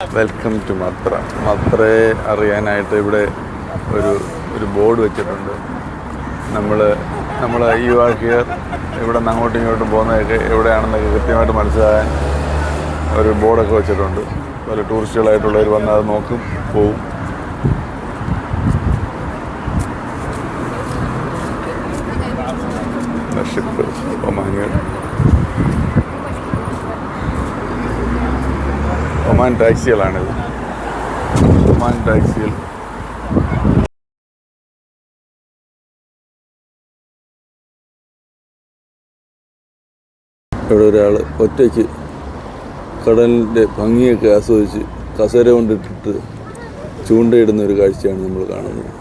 Welcome to മത്ര മത്രയെ അറിയാനായിട്ട് ഇവിടെ ഒരു ഒരു ബോർഡ് വെച്ചിട്ടുണ്ട്. നമ്മൾ നമ്മൾ ഈ ഹിയർ ഇവിടെ നിന്ന് അങ്ങോട്ടും ഇങ്ങോട്ടും പോകുന്നതൊക്കെ എവിടെയാണെന്നൊക്കെ കൃത്യമായിട്ട് മനസ്സിലാകാൻ ഒരു ബോർഡൊക്കെ വെച്ചിട്ടുണ്ട്. പല ടൂറിസ്റ്റുകളായിട്ടുള്ളവർ വന്ന് അത് നോക്കും പോവും ഷിപ്പ് ഒമാനികൾ ഒമാൻ ടാക്സികളാണിത് ഒമാൻ ടാക്സികൾ ഇവിടെ ഒരാൾ ഒറ്റയ്ക്ക് കടലിന്റെ ഭംഗിയൊക്കെ ആസ്വദിച്ച് കസേര കൊണ്ടിട്ടിട്ട് ചൂണ്ടയിടുന്ന ഒരു കാഴ്ചയാണ് നമ്മൾ കാണുന്നത്.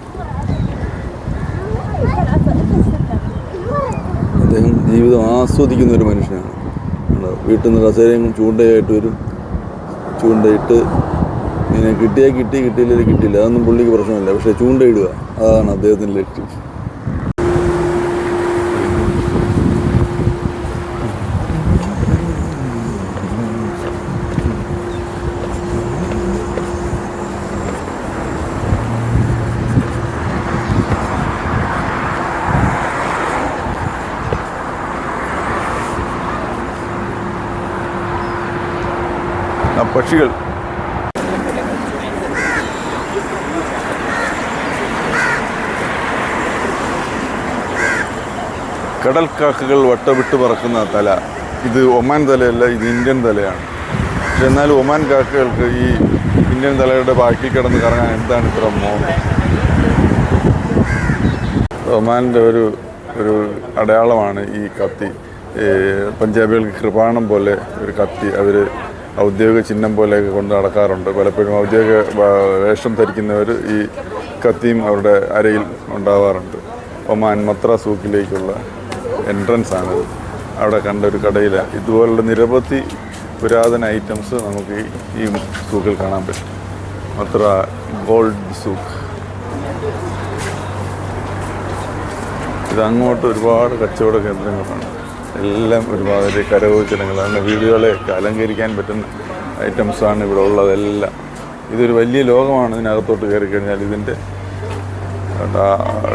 അദ്ദേഹം ജീവിതം ആസ്വദിക്കുന്ന ഒരു മനുഷ്യനാണ്? വീട്ടിൽ നിന്ന് കസേരയും ചൂണ്ടയായിട്ട് വരും. ചൂണ്ടയിട്ട് ഇങ്ങനെ കിട്ടിയാൽ കിട്ടി കിട്ടിയില്ലെങ്കിൽ കിട്ടിയില്ല. അതൊന്നും പുള്ളിക്ക് പ്രശ്നമില്ല. പക്ഷേ ചൂണ്ടയിടുക അതാണ് അദ്ദേഹത്തിന്റെ ലക്ഷ്യം ആ പക്ഷികൾ. കടൽക്കാക്കകൾ വട്ടവിട്ട് പറക്കുന്ന തല. ഇത് ഒമാൻ തലയല്ല ഇത് ഇന്ത്യൻ തലയാണ്. പക്ഷെ എന്നാലും ഒമാൻ കാക്കകൾക്ക് ഈ ഇന്ത്യൻ തലയുടെ ബാക്കിൽ കിടന്ന് കറങ്ങാൻ എന്താണ് ഇത്ര മോഹം? ഒമാന്റെ ഒരു ഒരു അടയാളമാണ് ഈ കത്തി. പഞ്ചാബികൾക്ക് കൃപാണം പോലെ ഒരു കത്തി അവർ ഔദ്യോഗിക ചിഹ്നം പോലെയൊക്കെ കൊണ്ട് നടക്കാറുണ്ട്. പലപ്പോഴും ഔദ്യോഗിക വേഷം ധരിക്കുന്നവർ ഈ കത്തിയും അവരുടെ അരയിൽ ഉണ്ടാവാറുണ്ട്. ഒമാൻ മത്ര സൂക്കിലേക്കുള്ള എൻട്രൻസ് ആണ് അവിടെ കണ്ട ഒരു കടയിൽ ഇതുപോലുള്ള നിരവധി പുരാതന ഐറ്റംസ് നമുക്ക് ഈ- സൂക്കിൽ കാണാൻ പറ്റും. Mutrah gold souk. ഇത് അങ്ങോട്ട് ഒരുപാട് കച്ചവട കേന്ദ്രങ്ങളാണ് എല്ലാം ഒരുമാതിരി കരകൗശലങ്ങളാണ്. വീടുകളെയൊക്കെ അലങ്കരിക്കാൻ പറ്റുന്ന ഐറ്റംസാണ് ഇവിടെ ഉള്ളതെല്ലാം ഇതൊരു വലിയ ലോകമാണ് ഇതിനകത്തോട്ട് കയറി കഴിഞ്ഞാൽ. ഇതിന്റെ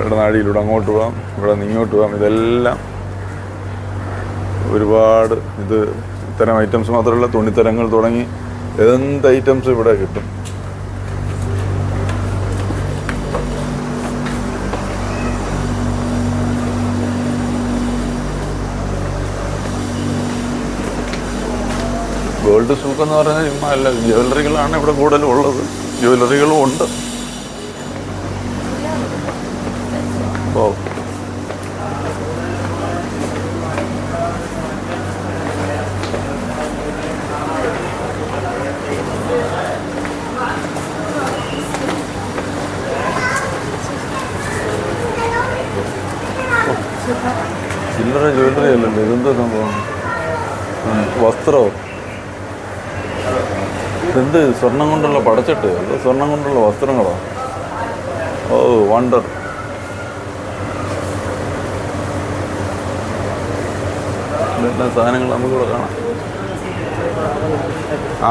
ഇടനാഴിയിലൂടെ അങ്ങോട്ട് പോകാം ഇവിടെ നിന്ന് ഇങ്ങോട്ട് പോകാം ഇതെല്ലാം ഒരുപാട് ഇത് ഇത്തരം ഐറ്റംസ് മാത്രമല്ല തുണിത്തരങ്ങൾ തുടങ്ങി എന്ത് ഐറ്റംസ് ഇവിടെ കിട്ടും? ഗോൾഡ് സൂക്ക് എന്ന് പറഞ്ഞാൽ ചുമ്മാ അല്ല ജ്വല്ലറികളാണ് ഇവിടെ കൂടുതലും ഉള്ളത് ജ്വല്ലറികളും ഉണ്ട്. ഓ. ചില്ലറ ജ്വല്ലറി അല്ലല്ലോ ഇതെന്താ സംഭവം? വസ്ത്രമോ? എന്ത് സ്വർണം കൊണ്ടുള്ള പടച്ചിട്ട്? അത് സ്വർണം കൊണ്ടുള്ള വസ്ത്രങ്ങളോ? ഓ വണ്ടർ സാധനങ്ങൾ നമുക്കിവിടെ കാണാം? ആ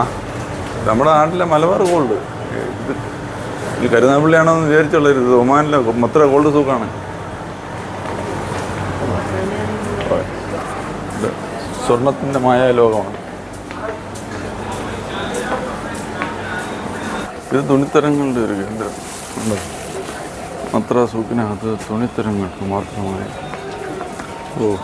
നമ്മുടെ നാട്ടിലെ മലബാർ ഗോൾഡ് ഇത് കരുനാപ്പള്ളിയാണോന്ന് വിചാരിച്ചുള്ള ഇത് ഒമാനിലെ മത്ര ഗോൾഡ് സൂക്കാണ്. സ്വർണത്തിന്റെ മായ ലോകമാണ് ഇത് തുണിത്തരങ്ങളുടെ ഒരു കേന്ദ്രം. അത്ര മത്ര സൂക്കിനകത്ത് തുണിത്തരങ്ങൾക്ക് മാത്രമായി. ഓ.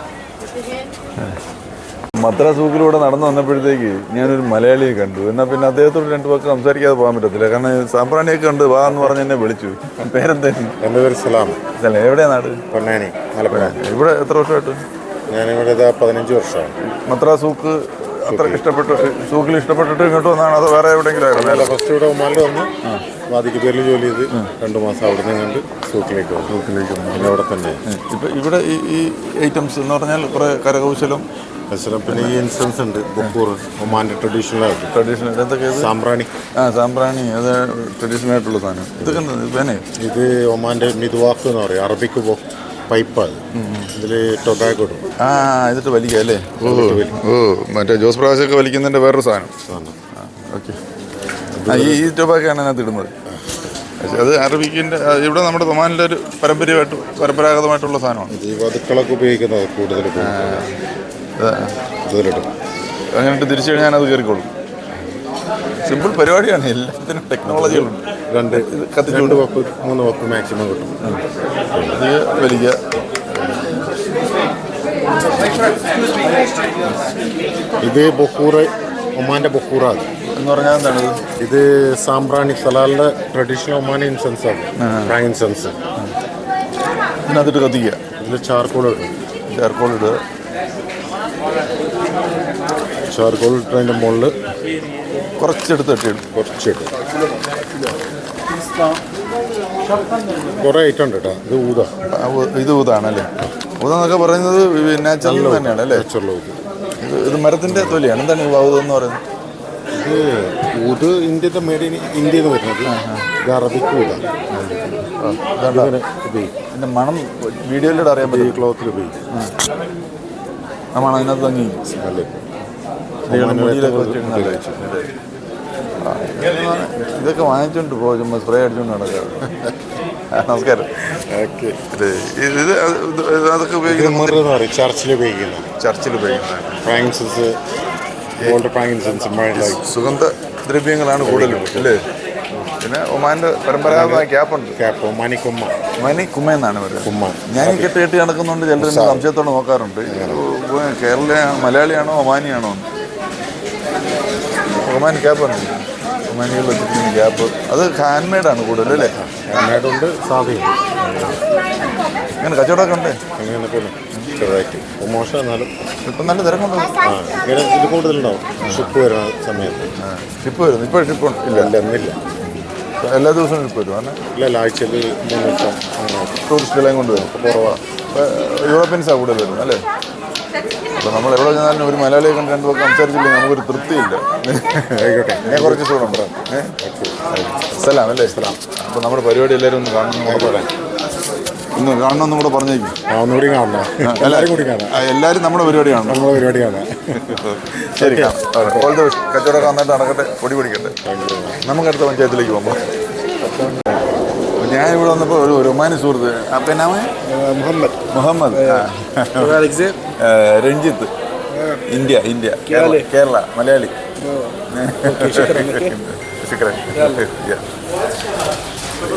മദ്രാസൂക്കിലൂടെ നടന്നു വന്നപ്പോഴത്തേക്ക് ഞാനൊരു മലയാളിയെ കണ്ടു. എന്നാൽ പിന്നെ അദ്ദേഹത്തോട് രണ്ടു പേർക്ക് സംസാരിക്കാതെ പോകാൻ പറ്റത്തില്ല. കാരണം സാമ്പ്രാണിയൊക്കെ കണ്ട് വാ എന്ന് പറഞ്ഞ് എന്നെ വിളിച്ചു. പേരെന്തായിരുന്നു എന്റെ പേര് സലാം. സല എവിടെയാ നാട്? പൊന്നാനി മലപ്പുറം. ഇവിടെ എത്ര വർഷമായിട്ട്? ഞാനിവിടെ പതിനഞ്ച് വർഷമാണ് മത്ര സൂക്ക് അത്ര ഇഷ്ടപ്പെട്ടു സൂക്കിൽ ഇഷ്ടപ്പെട്ടിട്ട് ഇങ്ങോട്ട് വന്നാണ്? അത് വേറെ എവിടെയെങ്കിലും ആയിരുന്നു? ഫസ്റ്റ് ഇവിടെ ഉമ്മാലിൽ വന്ന്. വാദിക്ക് പേരിൽ ജോലി ചെയ്ത് രണ്ട് മാസം അവിടെ നിന്ന് കണ്ട് സൂക്കിലേക്ക് വന്നു. സൂക്കിലേക്ക് വന്നു. പിന്നെ അവിടെ തന്നെ. ഇപ്പം ഇവിടെ ഈ ഈ ഐറ്റംസ് എന്ന് പറഞ്ഞാൽ കുറേ കരകൗശലം? പിന്നെ ഈ ഇൻസെൻസ് ഉണ്ട് ബുക്കൂർ ഒമാന്റെ ട്രഡീഷണൽ ആയിട്ട്. ട്രഡീഷണൽ എന്തൊക്കെ സാമ്പ്രാണി. ആ സാമ്പ്രാണി. അത് ട്രഡീഷണൽ ആയിട്ടുള്ള സാധനം. ഇതൊക്കെ ഇത് ഒമാന്റെ മിതുവാക്ക് എന്ന് പറയും. അറബിക്ക് പോ പൈപ്പാണ്. ഇതിൽ ടൊബാക്കോ ആ ഇതിട്ട് വലിക്കുക അല്ലേ? ഓ ഓ മറ്റേ ജോസ് പ്രകാശൊക്കെ വലിക്കുന്നതിന്റെ വേറൊരു സാധനം. ഓക്കെ. ഈ ടൊബാക്കോയാണ് അതിനകത്ത് ഇടുന്നത്. പക്ഷേ അത് അറബിക്കിന്റെ ഇവിടെ നമ്മുടെ ഒമാനിലെ ഒരു പരമ്പരയായിട്ട് പരമ്പരാഗതമായിട്ടുള്ള സാധനമാണ്. ഈ വധുക്കളൊക്കെ ഉപയോഗിക്കുന്നത് കൂടുതൽ അത്. കൂടുതലിടും തിരിച്ചു കഴിഞ്ഞാൽ അത് കയറിക്കോളും. സിമ്പിൾ പരിപാടിയാണ്. എല്ലാത്തിനും ടെക്നോളജികളുണ്ട് രണ്ട് കത്തിച്ചുകൊണ്ട് വപ്പ് മൂന്ന് വപ്പ് മാക്സിമം കിട്ടും. ഇത് വലിയ ഇത് ബൊക്കൂറ് ഒമാന്റെ ബൊക്കൂറ അത്. എന്ന് പറഞ്ഞാൽ എന്താണ്? ഇത് സാംബ്രാണി സാമ്പ്രാണി സലാലിന്റെ ട്രഡീഷണൽ ഒമാൻ ഇൻസെൻസ് ആണ്. ഫ്രാങ്ക് ഇൻസെൻസ് ഇതിനകത്തിട്ട് കത്തിക്കുക. ഇതിൽ ചാർക്കോൾ ഇടും. ചാർക്കോൾ ഇടുക. ചാർക്കോൾ ഇട്ടതിന്റെ മുകളിൽ കുറച്ചെടുത്ത് തട്ടിയിടും. കുറച്ചിട്ട് കുറേ ഐറ്റം ഉണ്ട് കേട്ടോ. ഇത് ഊത. ഇത് ഊതാണല്ലേ? ഊതെന്നൊക്കെ പറയുന്നത് നാച്ചുറൽ തന്നെയാണ് അല്ലേ? ഊത്. ഇത് ഇത് മരത്തിന്റെ തൊലിയാണ്. എന്താണ് ഈ ഊത് എന്ന് പറയുന്നത്? ഇത് ഊത് ഇന്ത്യത്തെ മേഡ് ഇൻ ഇന്ത്യയിൽ നിന്ന് വരുന്നത്. ഇത് അറബിക്ക് ഊത. മണം വീഡിയോയിലൂടെ അറിയാൻ ഈ പറ്റും. ക്ലോത്തിൽ ഉപയോഗിക്കും. ആ. മണം അതിനകത്ത് തങ്ങി. സ്മെല്ല് മുടിയിലൊക്കെ ഇതൊക്കെ വാങ്ങിച്ചോണ്ട് പോ ചുമ്മാ സ്പ്രേ അടിച്ചോണ്ട് നടക്കാം. നമസ്കാരം. ഓക്കെ. ഇത് അതൊക്കെ ഉപയോഗിക്കുന്നത് ചർച്ചിൽ ഉപയോഗിക്കുന്നത് ചർച്ചിൽ ഉപയോഗിക്കുന്നത് സുഗന്ധ ദ്രവ്യങ്ങളാണ് കൂടുതലും അല്ലേ? പിന്നെ ഒമാന്റെ പരമ്പരാഗതമായ ക്യാപ്പുണ്ട് ക്യാപ്പ് ഒമാനിക്കൊമ്മ ഒമാനി കുമ്മ. എന്നാണ് പറയുന്നത് കുമ്മ. ഞാൻ കെട്ട് കെട്ടി നടക്കുന്നുണ്ട് ചിലർ സംശയത്തോടെ നോക്കാറുണ്ട്. കേരള മലയാളിയാണോ ഒമാനിയാണോ എന്ന്. ഒമാൻ ക്യാപ്പുണ്ട് ഒമാനികൾ വെച്ചിരിക്കുന്ന ഗ്യാപ്പ് അത് ഹാൻഡ് മെയ്ഡാണ് കൂടുതൽ അല്ലേ? ഉണ്ട് സാധ്യതയുണ്ട് അങ്ങനെ കച്ചവടമൊക്കെ ഉണ്ട്? അങ്ങനെ പോലെ ചെറുതായിട്ട്. മോശം എന്നാലും. ഇപ്പം നല്ല തിരക്കുണ്ട്? ആ ഇങ്ങനെ ഇത് കൂടുതലുണ്ടാവും. ഷിപ്പ് വരുന്ന സമയത്ത്. ഷിപ്പ് വരുന്നു. ഇപ്പോൾ ഷിപ്പ് ഇല്ല. ഇല്ല എന്നില്ല എല്ലാ ദിവസവും ഷിപ്പ് വരും ടൂറിസ്റ്റ് ഇല്ല ഇല്ല, ആഴ്ചയിൽ മൂന്ന് ദിവസം അങ്ങനെ. ടൂറിസ്റ്റുകളെയും കൊണ്ടുവരും. കുറവാണ് യൂറോപ്യൻസാണ് കൂടുതൽ വരുന്നത് അല്ലേ? അപ്പോൾ നമ്മൾ എവിടെ ചെന്നാലും ഒരു മലയാളിയെ കണ്ട് രണ്ടു പേർക്ക് സംസാരിച്ചില്ലെങ്കിൽ നമുക്കൊരു തൃപ്തിയില്ല. ആയിക്കോട്ടെ. ഞാൻ കുറച്ച് പറയാം സലാം അല്ലേ? സലാം. അപ്പോൾ നമ്മുടെ പരിപാടി എല്ലാവരും ഒന്ന് കാണണം കൂടെ പറയാം. ഒന്ന് കാണണമെന്നും കൂടെ പറഞ്ഞേക്കും. ആ ഒന്നുകൂടി കാണണം. എല്ലാവരും കൂടി കാണാം. എല്ലാവരും നമ്മുടെ പരിപാടി കാണണം. നമ്മുടെ പരിപാടി കാണാം. ശരി ഓൾ ദ ബെസ്റ്റ് കച്ചവടമൊക്കെ നന്നായിട്ട് നടക്കട്ടെ. പൊടി പിടിക്കട്ടെ. നമുക്ക് അടുത്ത പഞ്ചായത്തിലേക്ക് പോകുമ്പോൾ ഞാൻ ഇവിടെ വന്നപ്പോൾ ഒരു ഒമാനി സുഹൃത്ത്. അപ്പം എന്നാമേ Muhammad. Muhammad. Ranjith. India India. Kerala. Malayali.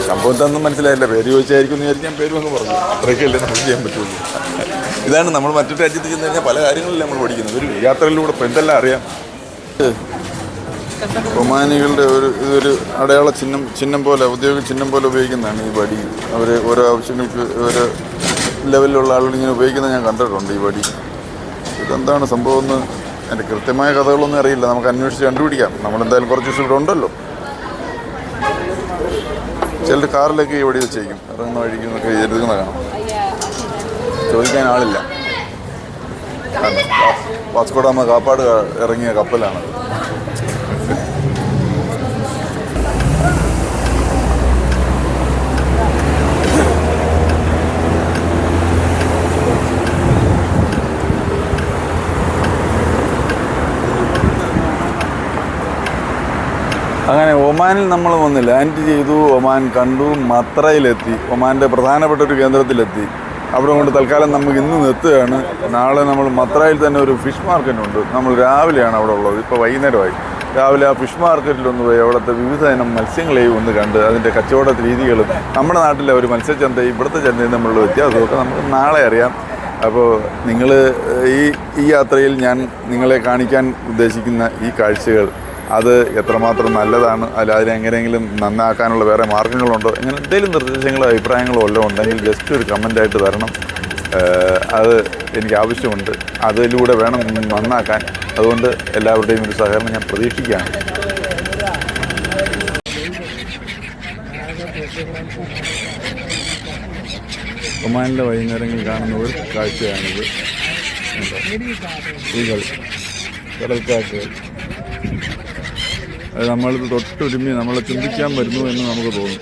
സംഭവം എന്താണെന്നും മനസ്സിലായില്ല. പേര് ചോദിച്ചായിരിക്കും എന്ന് വിചാരിച്ച് ഞാൻ വന്ന് അങ്ങ് പറഞ്ഞു. അത്രയൊക്കെയല്ലേ നമുക്ക് ചെയ്യാൻ പറ്റുള്ളൂ. ഇതാണ് നമ്മൾ മറ്റു രാജ്യത്ത് ചെന്ന് കഴിഞ്ഞാൽ പല കാര്യങ്ങളിലും നമ്മൾ പഠിക്കുന്നത്. ഒരു യാത്രയിലൂടെ ഇപ്പം എന്തെല്ലാം അറിയാം? ഒമാനികളുടെ ഒരു ഇതൊരു അടയാള ചിഹ്നം ചിഹ്നം പോലെ ഔദ്യോഗിക ചിഹ്നം പോലെ ഉപയോഗിക്കുന്നതാണ് ഈ വടി. അവർ ഓരോ ആവശ്യങ്ങൾക്ക് ഓരോ ലെവലിലുള്ള ആളുകൾ ഇങ്ങനെ ഉപയോഗിക്കുന്നത് ഞാൻ കണ്ടിട്ടുണ്ട് ഈ വടി. ഇതെന്താണ് സംഭവം എന്ന് എന്റെ കൃത്യമായ കഥകളൊന്നും അറിയില്ല. നമുക്ക് അന്വേഷിച്ച് കണ്ടുപിടിക്കാം. നമ്മളെന്തായാലും കുറച്ച് ദിവസം ഇവിടെ ഉണ്ടല്ലോ. ചിലർ കാറിലേക്ക് ഈ വടി വെച്ചേക്കും. ഇറങ്ങുന്ന വഴിക്ക് നിന്നൊക്കെ എഴുതുന്ന കാണാം ചോദിക്കാൻ ആളില്ല. വാസ്കോഡാമ കാപ്പാട് ഇറങ്ങിയ കപ്പലാണ്. അങ്ങനെ ഒമാനിൽ നമ്മൾ വന്ന് ലാൻഡ് ചെയ്തു ഒമാൻ കണ്ടു മത്രയിലെത്തി. ഒമാന്റെ പ്രധാനപ്പെട്ട ഒരു കേന്ദ്രത്തിലെത്തി. അവിടെ കൊണ്ട് തൽക്കാലം നമുക്ക് ഇന്ന് നിർത്തുകയാണ്. നാളെ നമ്മൾ മത്രയിൽ തന്നെ ഒരു ഫിഷ് മാർക്കറ്റ് ഉണ്ട്. നമ്മൾ രാവിലെയാണ് അവിടെ ഉള്ളത്. ഇപ്പോൾ വൈകുന്നേരമായി. രാവിലെ ആ ഫിഷ് മാർക്കറ്റിലൊന്ന് പോയി അവിടുത്തെ വിവിധ ഇനം മത്സ്യങ്ങളെയും ഒന്ന് കണ്ട് അതിന്റെ കച്ചവട രീതികളും നമ്മുടെ നാട്ടിലെ ഒരു മത്സ്യച്ചന്തയും ഇവിടുത്തെ ചന്തയും തമ്മിലുള്ള വ്യത്യാസമൊക്കെ നമുക്ക് നാളെ അറിയാം. അപ്പോൾ നിങ്ങൾ ഈ ഈ യാത്രയിൽ ഞാൻ നിങ്ങളെ കാണിക്കാൻ ഉദ്ദേശിക്കുന്ന ഈ കാഴ്ചകൾ അത് എത്രമാത്രം നല്ലതാണ് അല്ല അതിനെങ്ങനെയെങ്കിലും നന്നാക്കാനുള്ള വേറെ മാർഗങ്ങളുണ്ടോ? ഇങ്ങനെ എന്തെങ്കിലും നിർദ്ദേശങ്ങളോ അഭിപ്രായങ്ങളോ വല്ലതും ഉണ്ടെങ്കിൽ ജസ്റ്റ് ഒരു കമന്റായിട്ട് തരണം. അത് എനിക്ക് ആവശ്യമുണ്ട്. അതിലൂടെ വേണം നന്നാക്കാൻ. അതുകൊണ്ട് എല്ലാവരുടെയും ഒരു സഹകരണം ഞാൻ പ്രതീക്ഷിക്കുകയാണ്. ഒമാനിലെ വൈകുന്നേരങ്ങളിൽ കാണുന്ന ഒരു കാഴ്ചയാണിത്. ഈകൾ കടൽക്കാറ്റുകൾ അത് നമ്മൾ തൊട്ടുരുമി നമ്മളെ ചിന്തിക്കാൻ വരുന്നു എന്ന് നമുക്ക് തോന്നും.